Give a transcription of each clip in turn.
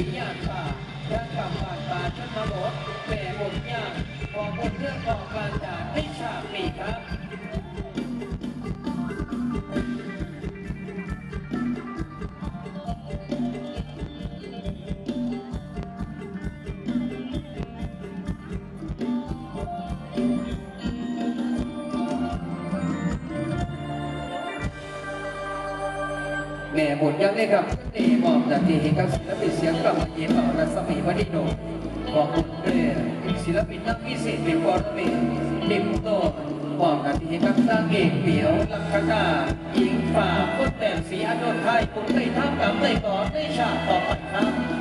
หีสียานป่ายังกำบาดป่าชนบทแม่บทยากพอบทเรื่องของการจากให้ชาติปีครับแม่บุญยังได้ครับนี่มอบจากทีให้กับศิลปินเสียงกลับมาเยี่ยมรัศมีวดิโนขอบคุณเรือศิลปินนักพิเศษเป็นปอร์เมทิมโตบอบนาทีให้กับสร้างเอกเปียวลักขณาหญิงฝ่าคนแต่งสีอานนไทยคุณได้ทำกับได้ก่อนได้ฉากต่อไปครับ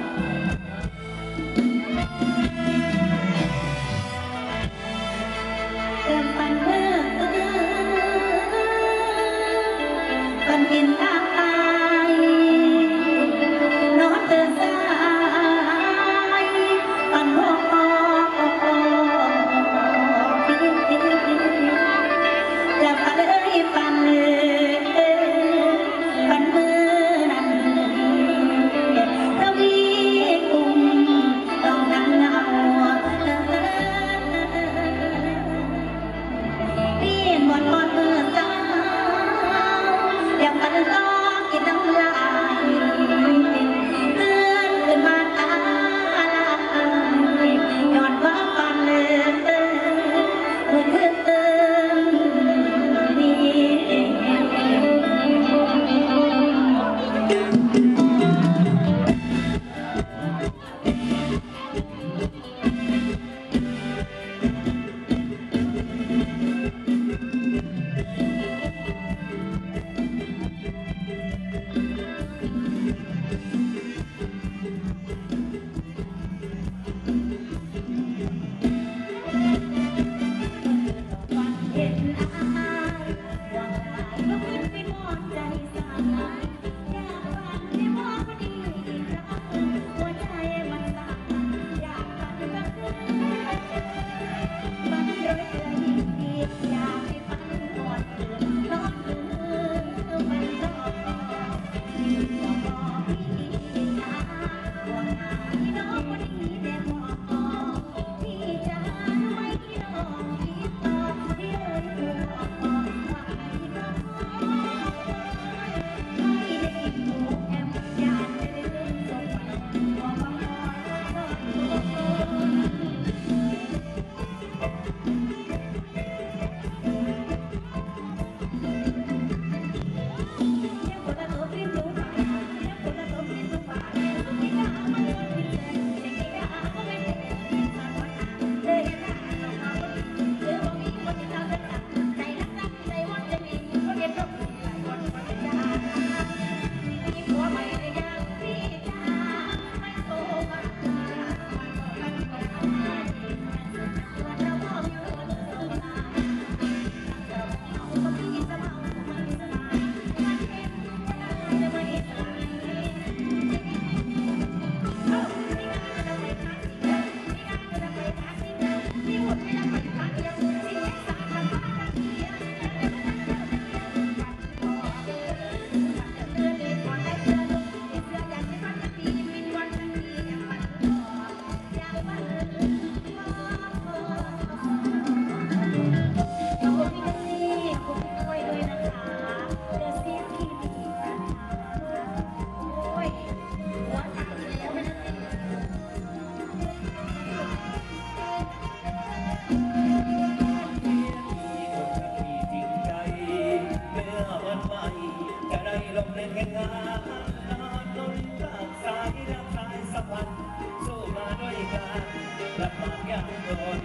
ลำบากยาจน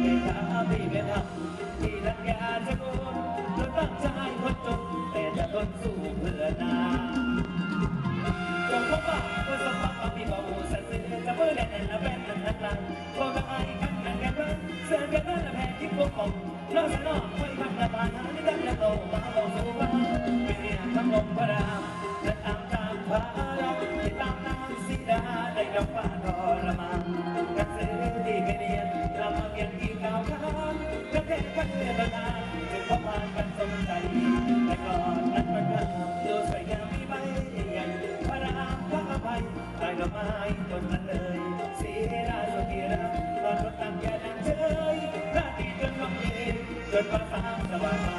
ไม่กล้าม่ล้าทที่รักยาจะโกนเราตั้งใจคนจนแต่จะทนสู้เพื่อนาจงพบว่าเนสมบัติามมีควาอุตสาห์จะเมื่อแน่นและแฟนนั้นทั้งก็กะไอ้ขันกันกันเสื่อมกันและแพ้คิดพวกผมนอกจากนอกไม่ทำละบานหาไม่ตั้งละโตมาลงสู่บ้านเป็อย่ทั้ลมพระรามและตามตามพรราที่ตามตามสีดาได้กัฟ้าทรมา ได้ดอกไม้ต้นนั้นเลยสีราสุธีรามตอนรถตั้งแก่ดังเชยราตรีจนลงเย็นจนฟ้าสางสว่างมา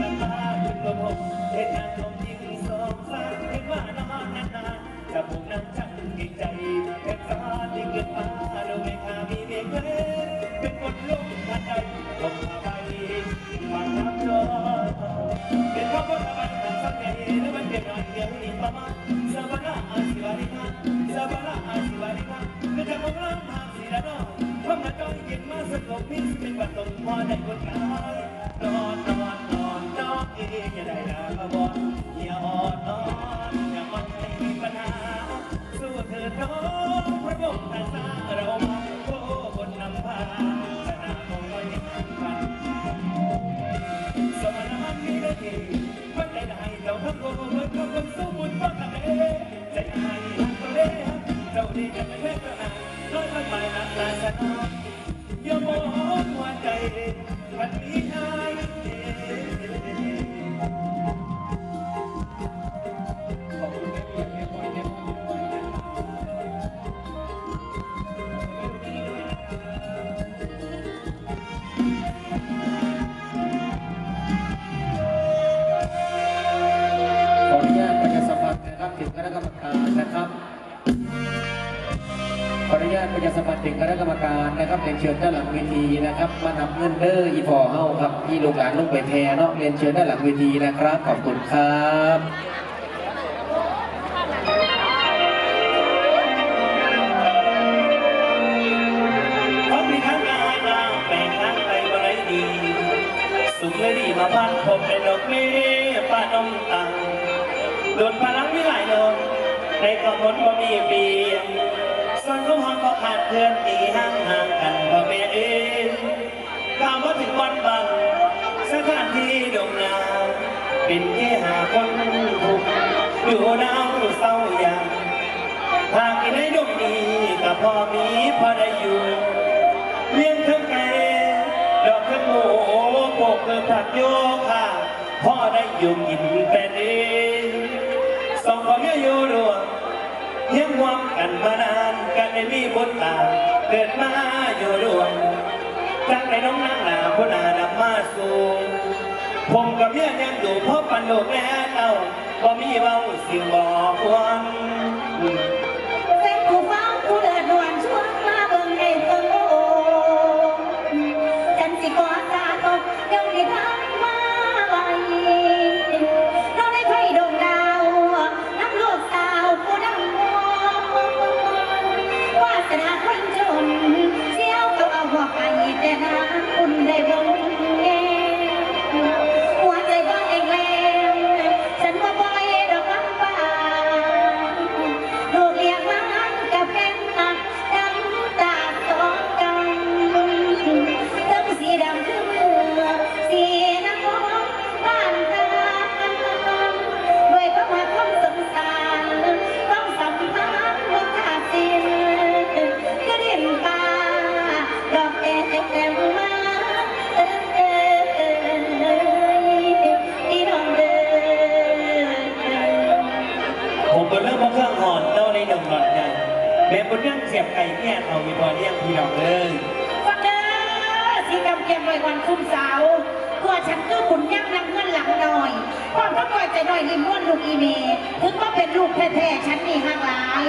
น้ำตาขึ้นลมหกเหตุงานลมยิงสองสามเห็นว่านอนนานๆจะผูกนั่งช่างกินใจ เป็นบัตรตรงพอได้คนกายนอนนอนนอนนอนเองอย่าได้ดาบอลอย่าอ่อนนอนอย่ามันไม่มีปัญหาสู้เถิดน้องพระองค์อาสาเรามาโอ้บนนำพาชนะคงไม่พันสมณะมีได้ดีวันใดๆเราทั้งโลกเหมือนกับคนสู้บุญบ้างกันเองใจหายหักก็เล่เจ้าดีกันไม่กระหายน้อยมันไม่นักลาสนา อย่ามองหัวใจมันมีอายขอบคุณแม่ปอยแม่ปอยแม่ปอยขออนุญาตประชาสัมพันธ์นะครับถึงคณะกรรมการนะครับ ขออนุญาตประชาสัมพันธ์ถึงคณะกรรมการ นะครับเรียนเชิญด้านหลังเวทีนะครับมานำเงินเด้ออีพอเฮาครับที่ลูกหลานลงไปแพรเนาะเรียนเชิญด้านหลังเวทีนะครับขอบคุณครับเพราะมีทั้งงานนางแบ่งทางไปบ่ได้ดีสุขเลยดีมาพันผมเป็นดอกเมป้านมตังโดนพลังมีหลายโดนในกำหนดบ่มีเปลี่ยน ส่วนลูกหองก็ขาดเพื่อนตีห่างห่างกันพ่อแม่เองก้าวมาถึงวันบังสถานที่ดงนาเป็นแค่หาคนทุกข์อยู่หนาวเศร้าอย่างหากกินให้ดมดีกับพ่อมีพอได้อยู่เลี้ยงทั้งไก่ดอกทั้งหมูโปกเกิดผักโยค่ะพ่อได้อยู่กินเป็นเอง เยี่ยมวงกันมานานกันได้มีบทตาเกิดมาอยู่รวมจากในน้องนางหนาพนหนาดำมาสูงผมกับเมียยังอยู่เพราะปันโลกแล้วเต้าบ่มีเบาสิ่งบอกวัน บุญยักษ์นำเงินหลังหน่อยความก็ปล่อยใจหน่อยริมม้วนลูกอีเมถึงว่าเป็นลูกแท้ๆฉันนี่ห่างหลาย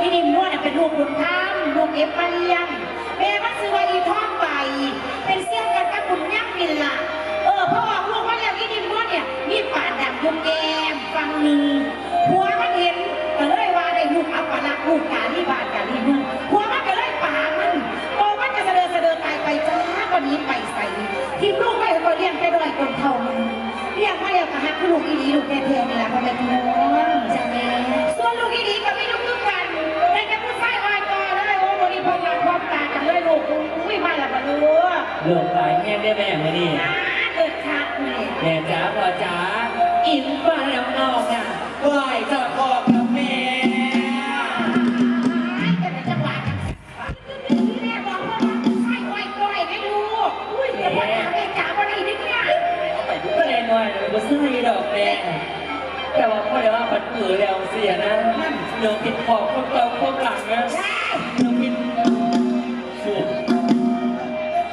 อีริมม้วนน่ะเป็นลูกบุญธรรมลูกเอฟมาเลียงแม่มันซื้อไว้ท้องไป เป็นเสี่ยงกันกับบุญยักษ์นี่ล่ะเออพราะว่าลูกมาเลียงอีริมม้วนเนี่ยมีปาดังยุงแกมฟังหนึ่งหัวมันเห็นก็เลยว่าได้ลูกอัปลักลูกกาลีบาทกาลีเมืองหัวมันก็เลยป่ามันโอ้มันจะเสดอเสดอตายไปจ้าวันนี้ไปใส่ทีมลูกไม่เคยเลี้ยงแค่ด้วย คนเท่ามึงเลี้ยงมาเลี้ยงกับฮักลูกอีดีลูกแท้ๆนี่แหละพ่อแม่พี่น้องจ้าแม่ส่วนลูกอีดีกับไม่ลูกทุกกันในแค่ผู้ชายอ้อยกอเลยโอ้วันนี้พร้อมหน้าพร้อมตากันเลยลูกอุ้ยมาแล้วมาลูกลูกหลายแม่ได้แม่มานี่เกิดขาดเลยแม่จ๋าพ่อจ๋าอินฟ้าแล้วนอกน่ะไหวเจ้า ก็ซื้อดอกแม่แต่ว่าพ่อเดี๋ยวว่าปัดมือแล้วเสียนะหนูกินของพวกเราพวกหลังนะหนูกินสูบ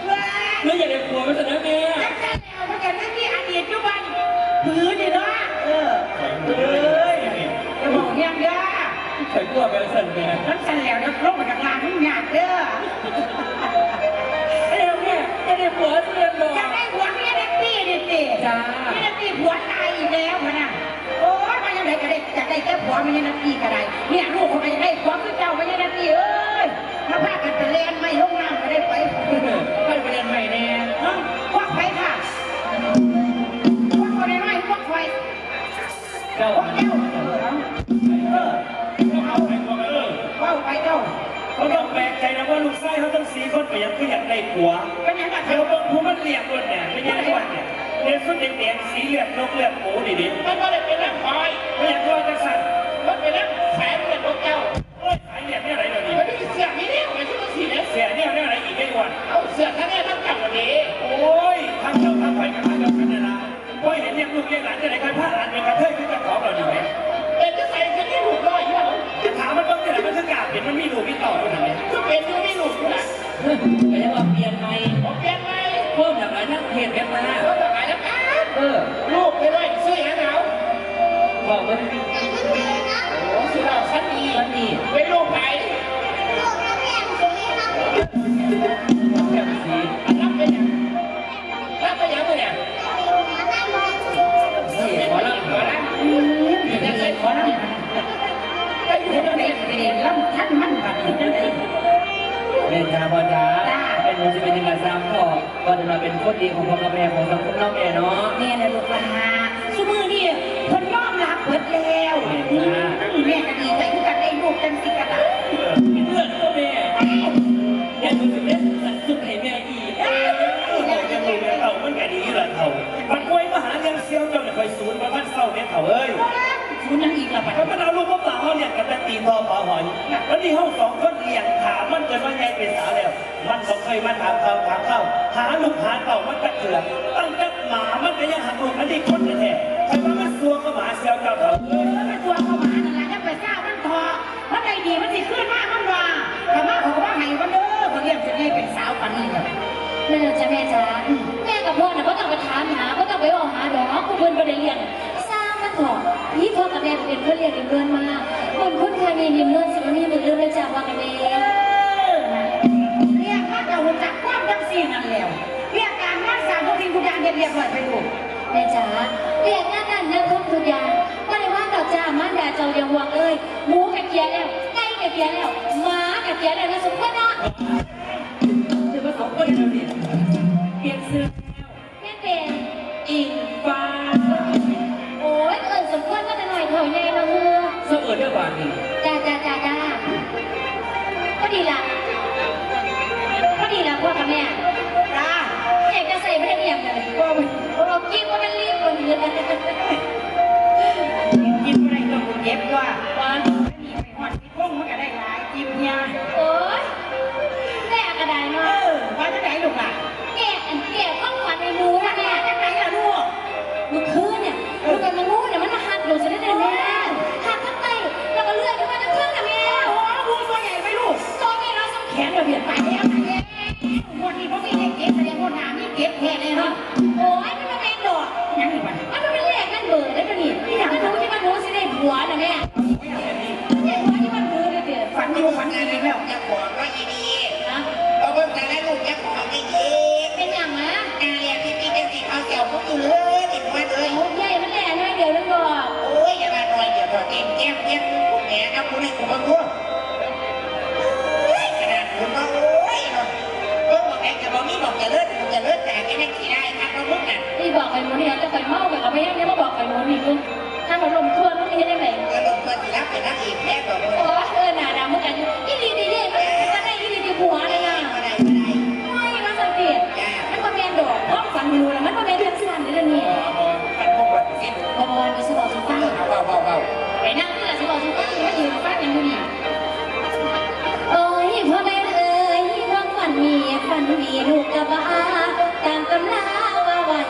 ว้าหนูอยากได้ผัวไม่ใช่นะแม่จังใจแล้วมันจะนั่งที่อดีตยุบันผือนี่เนาะเออเอ้ยจะบอกยังเด้อเคยกลัวแบบสั่นแม่มันสั่นแล้วเดี๋ยวลงมาจากลานมันหยาดเด้อเอ้ยแม่จะได้ผัวเสียหรออยาก จ้าเมียนักตี้ผัวตายอีกแล้วพะนะโอ้ยมันยังไงก็ได้อยากได้แค่ผัวเมียนักตี้ก็ได้เนี่ยลูกคนไหนอยากได้ผัวคือเจ้าเมียนักตี้เอ้ยมาพากันไปเรียนไม่ลงน้ำก็ได้ไปไปไปเรียนใหม่แน่เนาะควักไปค่ะควักคนไหนไม่ควักไปเจ้าควักเจ้าเออเอาเอาไปก่อนเออเอาไปเจ้าเขาต้องแปลกใจนะว่าลูกไส้เขาต้องสีคนไปยังก็อยากได้ผัวเป็นยังไงเดี๋ยวเบิ่งผู้มันเรียกคนเนี่ยไม่ใช่อ้วนเนี่ย เรียนสุดแดงๆสีเหลืองนกเลือดหมูดิดิมันก็ได้เป็นนักคอยไม่อยากว่าจังสันมันเป็นนักแสนเป็นพวกเจ้าโอ้ยขายเหรียญเนี่ยอะไรเดี๋ยวนี้มันมีเสือกนี้เนี่ยมันชื่อว่าสีเนี่ยเสียเนี่ยเนี่ยอะไรอีกไม่อ้วนเอาเสือกทั้งนี้ทั้งเก่าวันนี้โอ้ยทำเจ้าทำไปกันทำเดียวกันเนี่ยนะโอ้ยเห็นเรียกลูกเรียกหลานจะไหนกันพาหลานเป็นกระเทยขึ้นกระของเราดีไหมเป็นจะใส่กันที่ถูกร้อยอยู่แล้วจะถามมันต้องที่ไหนมันจะกล้าเห็นมันมีลูกมีต่อด้วยนะเนี่ยก็เป็นอยู่ไม่หลุดอยู่นะไปยังว่าเปลี่ยนใหม่ผมเปลี่ยนไป เพิ่มหลากหลายทั้งเพศกันมาก็จะหายแล้วกันเออลูกไปด้วยซื้อหาหนาวบอกมันโอ้ซื้อเราชั้นดีมันนี่เป็นลูกไห ดีของพ่อกับแม่ของสังคมน้องแม่เนาะ ต่อปลาหอยแล้วนี่ห้องสองคนเลี้ยงถามมันเกิดว่าไงเป็นสาวแล้ว มันก็เคยมาถามเขาถามเข้าหาลูกหาเต่ามันตะเกือกตั้งแต่หมามันก็ยังหักลูกอันนี้คนแท้ๆใครว่ามันซัวก็หมาเซียวเจ้าเต่าเอ้ยมันตัวเข้ามานั่นแหละยังไปทรามันทอมันได้ดีมันสิขึ้นมามันว่าแต่มาเขาว่าให้มันเด้อเขาเรียกจะได้เป็นสาวปานนี้เนี่ยแม่จ้าแม่จ้าแม่กับพ่อน่ะก็ต้องไปถามหาก็ต้องไปบอกหาดอกกูเพิ่นได้เลี้ยน พี่พ่อกับแม่เป็นเพื่อนเลี้ยงเดือนมาคนคุณเคยมียิ้มเลื่อนสิมันมีมือเลื่อนเลยจ้าว่ากันเองเรียกว่าจะหุ่นจักความจังสี่นั่นแล้วเรียกการงานสางทุกสิ่งทุกอย่างเรียบร้อยไปดูแม่จ๋าเรียกงานนั้นเรื่องทุกทุกอย่างบ่ได้ว่าดอกจ้ามันดาเจ้าเดียววางเอ้ยหมูกับเกียร์แล้วไก่กับเกียร์แล้วหมากับเกียร์แล้วนะสมควรเนาะถือว่าสองคนเดียวเนี่ยเปลี่ยนเสื้อแม่เป็นอิงาแต่หน่อยเถอะแน่เนาะเฮือเสื้อเอิญเรื่องบานนี่จ้าจ้าจ้าจ้าก็ดีละก็ดีละพ่อกับแม่จ้าเด็กจะใส่ไม่ได้เรียบเลยเรากินว่ามันรีบกว่านี้เลยกินอะไรก็กูเก็บว่า วันวีลูกกระบาตามตำลาว่าไว้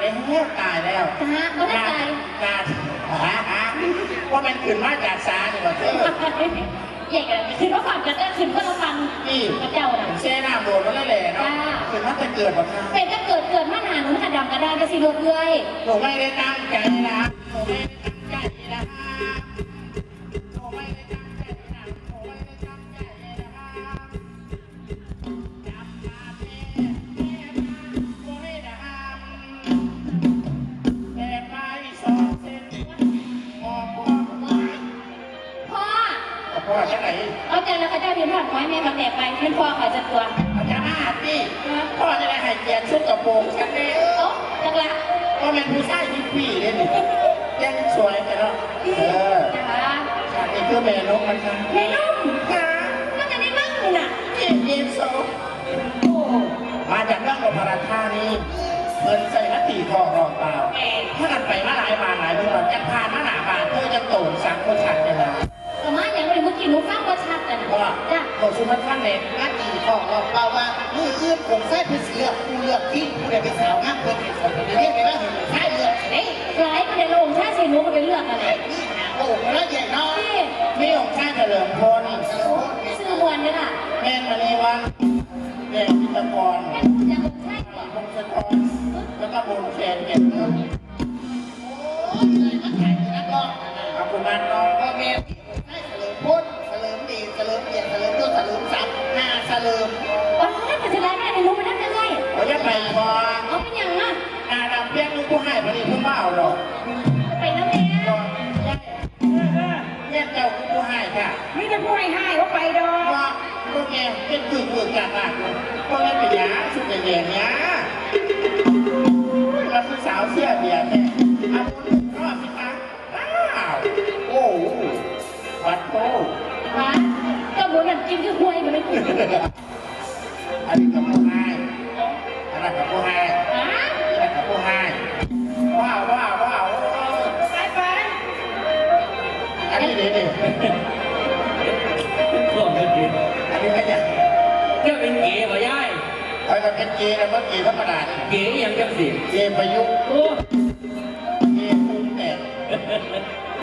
แล้วตายแล้วฮะเขาได้ใจตาฮะหาว่ามันขึ้นมาจากสาเนี่ยว่าเธอใหญ่กันคือว่าฟังกันก็คือว่าเราฟังนี่กระเจ้าน่ะเซ่น้าโดนแล้วแหละเนาะคืนมันจะเกิดแบบนั้เป็นก็เกิดเกิดมาหนาหนูกระดดำกระด้างกระสีรถเรื่ยหนูไม่ได้ตั้งใจนะหนูไม่ พ่อแค่ไหนเอาใจแล้วก็เจะาพิมพ่ผักไม้แม่กับแดกไปเป็นพ่อขอจัดตัวอจารย์ห้าพี่พ่อจะได้หายเกียรชุดกระโปรงกันเลยโอ้จังละก็เป็นผู้ชายที่ปีเลยนี่ยังสวยแต่เนาะเออนะคะอันนี้คือแม่นุ่มนค่ะเมนุ่มค่มันจะได้มั่งน่น่ะเย็นเย็นโซมาจากเรื่องของพระธานี่เงินใส่ละตีทองรองเปล่าถ้ากันไปมาหลายบานหลายเมือจะผ่านมาหนาบานเพื่อจะโตนสังคนฉันเลยนะ กี้หนูฟังบ่ชาดเลยนะว่าจ้ะบอกสุภาพท่านเลยมาตีของเราเปล่าว่ามือเอื่นผมใส่เป็เสือกูเลือกที่กูเดี๋ยวไปสาวงามเพื่อนเห็นคนเรียกไปว่าใช่เลือกเฮ้ยหลายประเด็นลงถ้าสีหนูก็ไปเลือกอะไรนี่โอ้โหแล้วใหญ่น้อยไม่ของข้าเฉลิมพลซื้อมวนเนี่ยค่ะแม่มณีวันแม่พิตกร ยากมากเพราะงั้นไปยาสุดแย่ๆยาเราคือสาวเสื้อเดียดเนี่ยอาบุญรอบพี่ตั๊อ้าวโอ้วัดโต ฮะก็หมูน้ำจิ้มก็ห้วยมันไม่กิน เป็นเกย์นะเมื่อกี้ธรรมดาเก๋ยังจังสิเกย์ประยุกต์